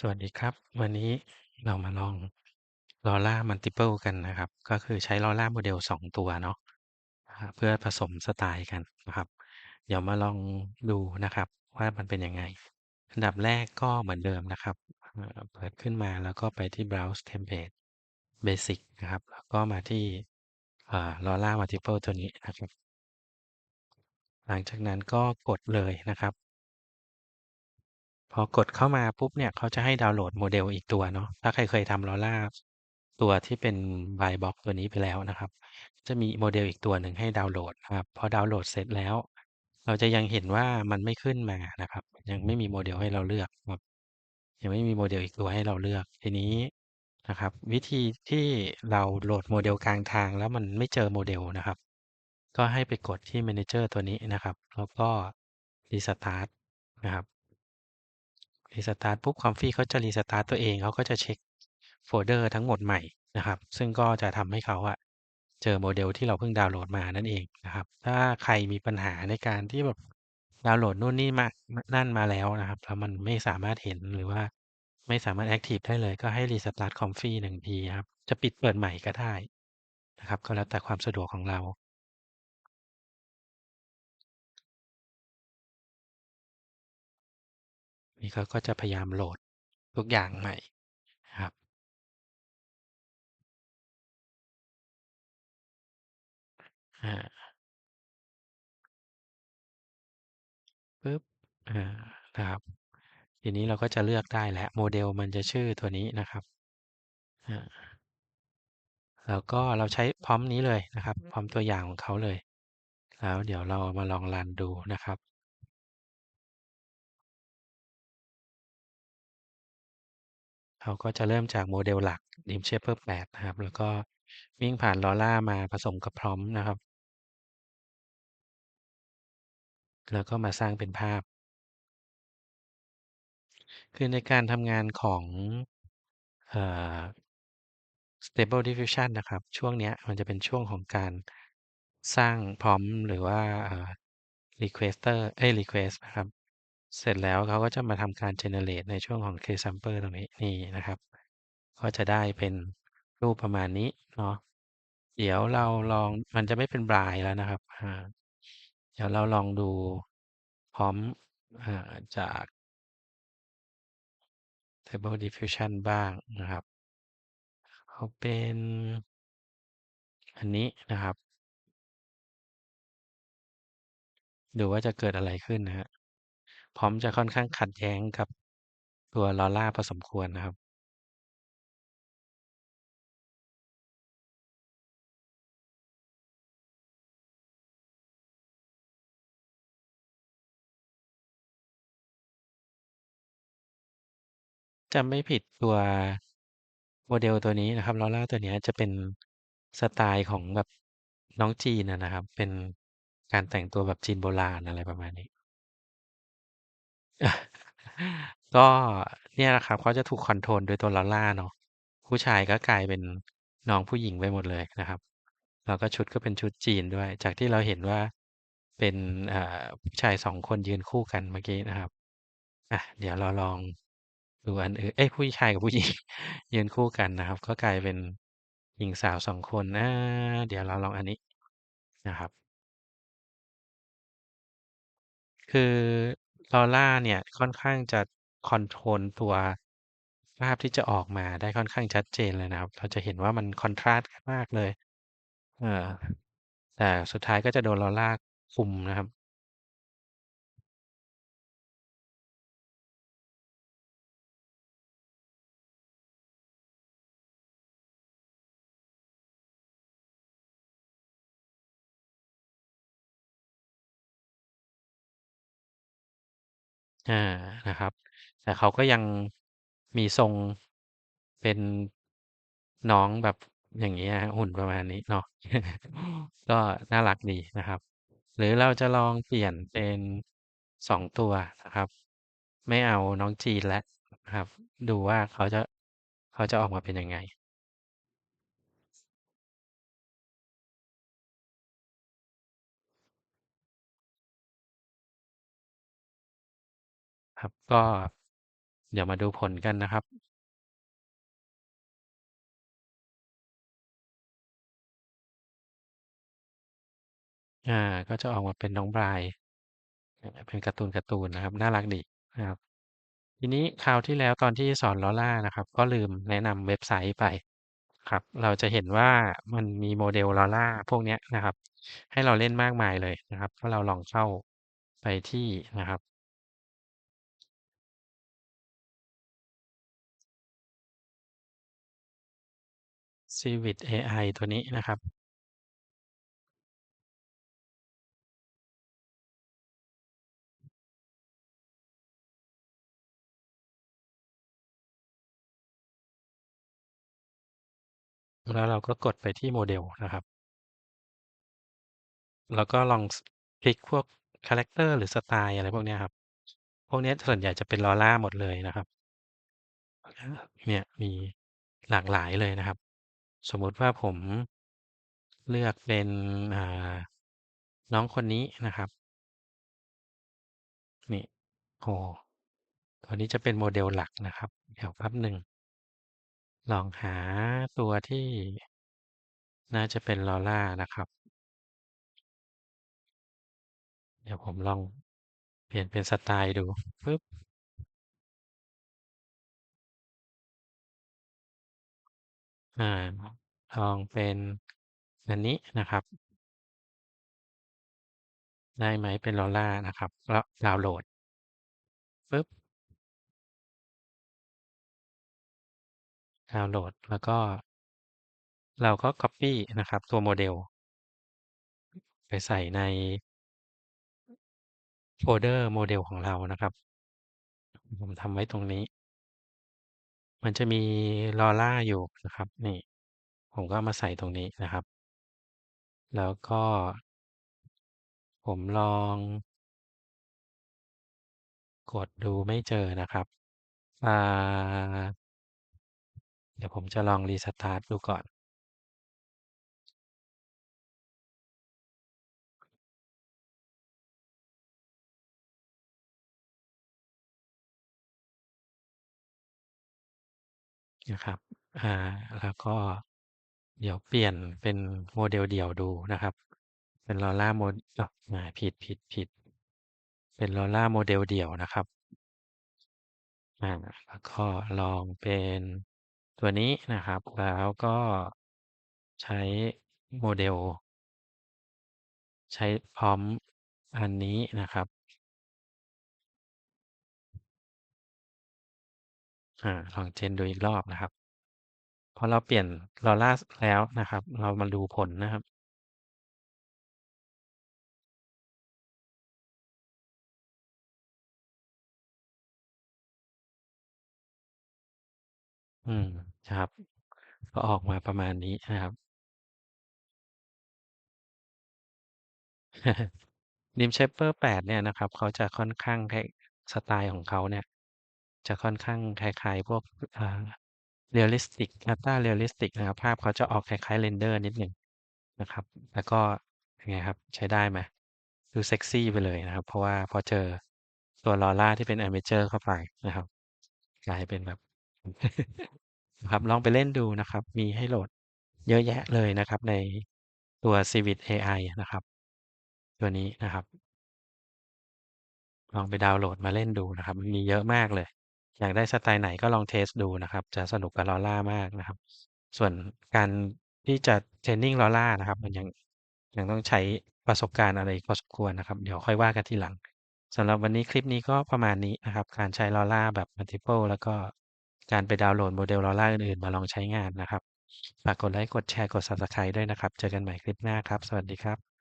สวัสดีครับ วันนี้เรามาลอง LoRa Multiple กันนะครับ ก็คือใช้ LoRa Model 2ตัวเนาะอ่าเพื่อผสมสไตล์กันนะครับ เดี๋ยวมาลองดูนะครับ ว่ามันเป็นยังไง อันดับแรกก็เหมือนเดิมนะครับอ่าเปิดขึ้นมาแล้วก็ไปที่ Browse Template Basic นะครับ แล้วก็มาที่อ่า LoRa Multiple ตัวนี้นะครับ หลังจากนั้นก็กดเลยนะครับ พอกดเข้ามาปุ๊บเนี่ยเขาจะให้ดาวน์โหลด Model อีกตัวเนาะถ้าใครเคยทำ LoRa ตัวที่เป็น Buy Box ตัวนี้ไปแล้วนะครับ จะมี Model อีกตัวหนึ่งให้ดาวน์โหลดนะครับพอดาวน์โหลดเสร็จแล้ว เราจะยังเห็นว่ามันไม่ขึ้นมานะครับ ยังไม่มี Model ให้เราเลือกครับยังไม่มี Model อีกตัวให้เราเลือกทีนี้นะครับ วิธีที่เราโหลด Model กลางทางแล้วมันไม่เจอ Model นะครับ ก็ให้ไปกดที่ Manager ตัวนี้นะครับ แล้วก็ Restart นะครับ Restart ปุ๊บ Comfy เขาจะ Restart ตัวเองเขาก็จะเช็กโฟลเดอร์ทั้งหมดใหม่นะครับ ซึ่งก็จะทำให้เขาอะเจอ Model ที่เราเพิ่งดาวน์โหลดมานั่นเองนะครับ ถ้าใครมีปัญหาในการที่แบบดาวน์โหลดนู่นนี่มานั่นมาแล้วนะครับแล้วมันไม่สามารถเห็นหรือว่าไม่สามารถแอ็กทิฟได้เลยก็ให้ Restart Comfy 1ทีครับ จะปิดเปิดใหม่ก็ได้นะครับ ก็แล้วแต่ความสะดวกของเรา นี่เขาก็จะพยายามโหลดทุกอย่างใหม่ครับอาปึ๊บอานะครับ ทีนี้เราก็จะเลือกได้แล้ว Model มันจะชื่อตัวนี้นะครับอาแล้วก็เราใช้ Prompt นี้เลยนะครับ Prompt ตัวอย่างของเขาเลย แล้วเดี๋ยวเรามาลองรันดูนะครับ เขาก็จะเริ่มจาก Model หลัก Dim Shaper 8 นะครับ แล้วก็วิ่งผ่าน LoRa มาผสมกับ Prompt นะครับ แล้วก็มาสร้างเป็นภาพ คือในการทำงานของออ Stable Diffusion นะครับ ช่วงนี้มันจะเป็นช่วงของการสร้าง Prompt หรือว่า Requester เอ๊ย Request นะครับ เสร็จแล้วเขาก็จะมาทำการ Generate ในช่วงของ ksample ตรงนี้นี่นะครับ ก็จะได้เป็นรูปประมาณนี้เนาะเดี๋ยวเราลองมันจะไม่เป็น Braille แล้วนะครับเดี๋ยวเราลองดู Prompt อ่าจาก table Diffusion บ้างนะครับเอาเป็นอันนี้นะครับ ดูว่าจะเกิดอะไรขึ้นนะฮะ ครับ Prompt จะค่อนข้างขัดแย้งกับตัว LoRa พอสมควรนะครับ จำไม่ผิดตัว Model ตัวนี้นะครับ LoRa ตัวเนี้ยจะเป็นสไตล์ของแบบน้องจีนอะนะครับ เป็นการแต่งตัวแบบจีนโบราณ อะไรประมาณนี้ ก็เนี่ยแหละครับ เขาจะถูก คอนโทรล โดยตัว LoRa เนาะ ผู้ชายก็กลายเป็นน้องผู้หญิงไปหมดเลยนะครับ แล้วก็ชุดก็เป็นชุดจีนด้วย จากที่เราเห็นว่า เป็น อ่า ผู้ชาย 2 คนยืนคู่กันเมื่อกี้นะครับอะเดี๋ยวเราลองดูอันอื่น เอ๊ย ผู้ชายกับผู้ หญิง ยืนคู่กันนะครับ ก็กลายเป็นหญิงสาว 2 คน อา เดี๋ยวเราลองอันนี้ นะครับ คือ LoRa เนี่ยค่อนข้างจะคอนโทรลตัว ภาพที่จะออกมาได้ค่อนข้างชัดเจนเลยนะครับ เราจะเห็นว่ามันคอนทราสต์กันมากเลย เออ แต่สุดท้ายก็จะโดน LoRa คุมนะครับ อา นะครับ แต่เขาก็ยังมีทรง เป็น น้องแบบ อย่างงี้อะครับ หุ่นประมาณนี้เนาะ ก็น่ารักดีนะครับ หรือเราจะลองเปลี่ยนเป็น 2 ตัวนะครับ ไม่เอาน้องจีนแล้วนะครับ ดูว่าเขาจะ เขาจะออกมาเป็นยังไง ครับ ก็เดี๋ยวมาดูผลกันนะครับอ่าก็จะออกมาเป็นน้องบรายเป็นการ์ตูนๆนนะครับ น่ารักดีนะครับ ทีนี้คราวที่แล้วตอนที่สอนลอร่านะครับ ก็ลืมแนะนำเว็บไซต์ไปครับ เราจะเห็นว่ามันมีโมเดลลอร่าพวกเนี้ยนะครับ ให้เราเล่นมากมายเลยนะครับถ้าเราลองเข้าไปที่นะครับ Cevit AI ตัวนี้นะครับแล้วเราก็กดไปที่โมเดลนะครับ แล้วก็ลองคลิกพวกคาแรกเตอร์หรือสไตล์อะไรพวกนี้ครับ พวกนี้ส่วนใหญ่จะเป็นลอร่าหมดเลยนะครับ เนี่ยมีหลากหลายเลยนะครับ สมมุติว่าผมเลือกเป็น อ่า น้องคนนี้นะครับ นี่ โอ้ ตัวนี้จะเป็นโมเดลหลักนะครับ เดี๋ยวแป๊บหนึ่ง ลองหาตัวที่ น่าจะเป็นลอร่านะครับ เดี๋ยวผมลองเปลี่ยนเป็นสไตล์ดูปึ๊บ อ่า ลองเป็นอันนี้นะครับ ได้ไหม?เป็นลอร่านะครับแล้วดาวน์โหลดปึ๊บดาวน์โหลดแล้วก็ เราก็ก๊อบปี้นะครับ ตัวโมเดล ไปใส่ในโฟลเดอร์โมเดลของเรานะครับ ผมทำไว้ตรงนี้ มันจะมีลอร่าอยู่นะครับ นี่ ผมก็เอามาใส่ตรงนี้นะครับ แล้วก็ ผมลอง กดดูไม่เจอนะครับ อ่า เดี๋ยวผมจะลอง Restart ดูก่อน นะครับ อ่า แล้วก็เดี๋ยวเปลี่ยนเป็นโมเดลเดี่ยวดูนะครับ เป็นลอร่าโมอ้าวอ่าผิดๆๆเป็นลอร่าโมเดลเดี่ยวนะครับ อ่า แล้วก็ลองเป็นตัวนี้นะครับ แล้วก็ใช้โมเดล ใช้ Prompt อันนี้นะครับ อาลอง Gen ดูอีกรอบนะครับ พอเราเปลี่ยนลอร่าแล้วนะครับ เรามาดูผลนะครับ อืม ครับ ก็ออกมาประมาณนี้นะครับ Rim Shaper 8เนี่ยนะครับ เขาจะค่อนข้างให้ สไตล์ของเขาเนี่ย จะค่อนข้างคล้ายๆ พวกอ่า Realistic Data Realistic นะครับ ภาพเขาจะออกคล้ายๆ Render นิดหนึ่งนะครับ แล้วก็เป็นไงครับใช้ได้ไหม?ดูเซ็กซี่ไปเลยนะครับ เพราะว่าพอเจอตัวลอร่าที่เป็น Armature เข้าไปนะครับกลายเป็นแบบครับลองไปเล่นดูนะครับ มีให้โหลดเยอะแยะเลยนะครับ ในตัว Cevit AI นะครับ ตัวนี้นะครับ ลองไปดาวน์โหลดมาเล่นดูนะครับ มีเยอะมากเลย อยากได้สไตล์ไหนก็ลองเทสต์ดูนะครับ จะสนุกกับลอร่ามากนะครับ ส่วนการที่จะ training ลอร่านะครับ มันยังยังต้องใช้ประสบการณ์อะไรกพอสมควรนะครับ เดี๋ยวค่อยว่ากันทีหลังสำหรับวันนี้คลิปนี้ก็ประมาณนี้นะครับ การใช้ลอร่าแบบ Multiple แล้วก็การไปดาวน์โหลดโมเดลลอร่าอื่นๆ มาลองใช้งานนะครับ ฝากกดไลก์กดแชร์ กด Subscribe ด้วยนะครับ เจอกันใหม่คลิปหน้าครับ สวัสดีครับ